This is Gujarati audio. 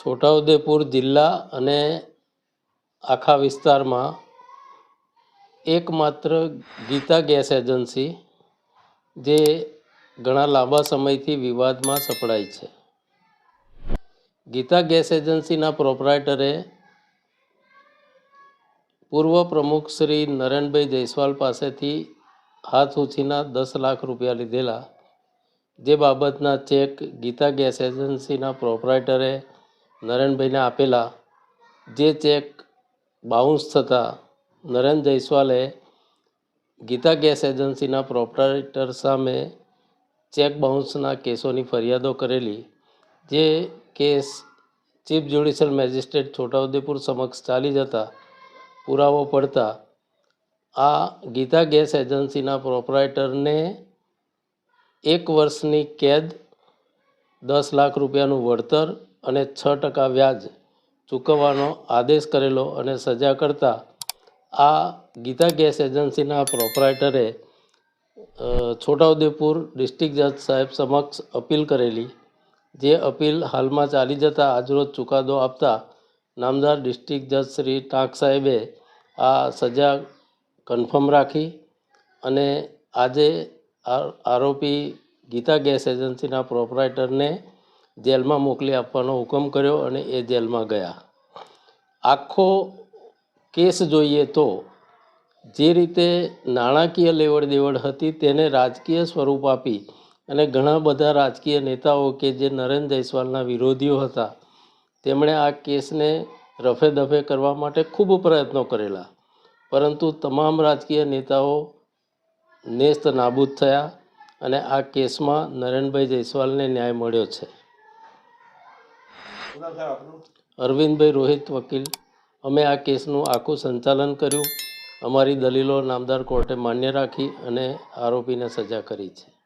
છોટાઉદેપુર જિલ્લા અને આખા વિસ્તારમાં એકમાત્ર ગીતા ગેસ એજન્સી જે ઘણા લાંબા સમયથી વિવાદમાં સપડાય છે. ગીતા ગેસ એજન્સીના પ્રોપરાઇટરે પૂર્વ પ્રમુખ શ્રી નરેનભાઈ જયસ્વાલ પાસેથી હાથ ઉછીના દસ લાખ રૂપિયા લીધેલા, જે બાબતના ચેક ગીતા ગેસ એજન્સીના પ્રોપરાઇટરે નરેનભાઈને આપેલા જે ચેક બાઉન્સ થતાં નરેન જયસ્વાલે ગીતા ગેસ એજન્સીના પ્રોપરાઇટર સામે ચેક બાઉન્સના કેસોની ફરિયાદો કરેલી, જે case chief judicial magistrate Chhota Udepur સમક્ષ ચાલી જતા પુરાવો પડતા, આ ગીતા ગેસ એજન્સીના પ્રોપરાઇટરને એક વર્ષની કેદ, દસ લાખ રૂપિયાનું વળતર અને છ ટકા વ્યાજ ચૂકવવાનો આદેશ કરેલો અને સજા કરતા આ ગીતા ગેસ એજન્સીના પ્રોપરાઇટરે છોટાઉદેપુર ડિસ્ટ્રિક્ટ જજ સાહેબ સમક્ષ અપીલ કરેલી, જે અપીલ હાલમાં ચાલી જતા આજરોજ ચુકાદો આપતા નામદાર ડિસ્ટ્રિક્ટ જજ શ્રી ટાંક સાહેબે આ સજા કન્ફર્મ રાખી અને આજે આરોપી ગીતા ગેસ એજન્સીના પ્રોપરાઇટરને જેલમાં મોકલી આપવાનો હુકમ કર્યો અને એ જેલમાં ગયા. આખો કેસ જોઈએ તો જે રીતે નાણાકીય લેવડ દેવડ હતી તેને રાજકીય સ્વરૂપ આપી અને ઘણા બધા રાજકીય નેતાઓ કે જે નરેન જયસ્વાલના વિરોધીઓ હતા, તેમણે આ કેસને રફે દફે કરવા માટે ખૂબ પ્રયત્નો કરેલા. પરંતુ તમામ રાજકીય નેતાઓ નેસ્ત નાબૂદ થયા અને આ કેસમાં નરેનભાઈ જયસ્વાલને ન્યાય મળ્યો છે. અરવિંદભાઈ રોહિત વકીલ, અમે આ કેસનું આખું સંચાલન કર્યું. અમારી દલીલો નામદાર કોર્ટે માન્ય રાખી અને આરોપીને સજા કરી છે.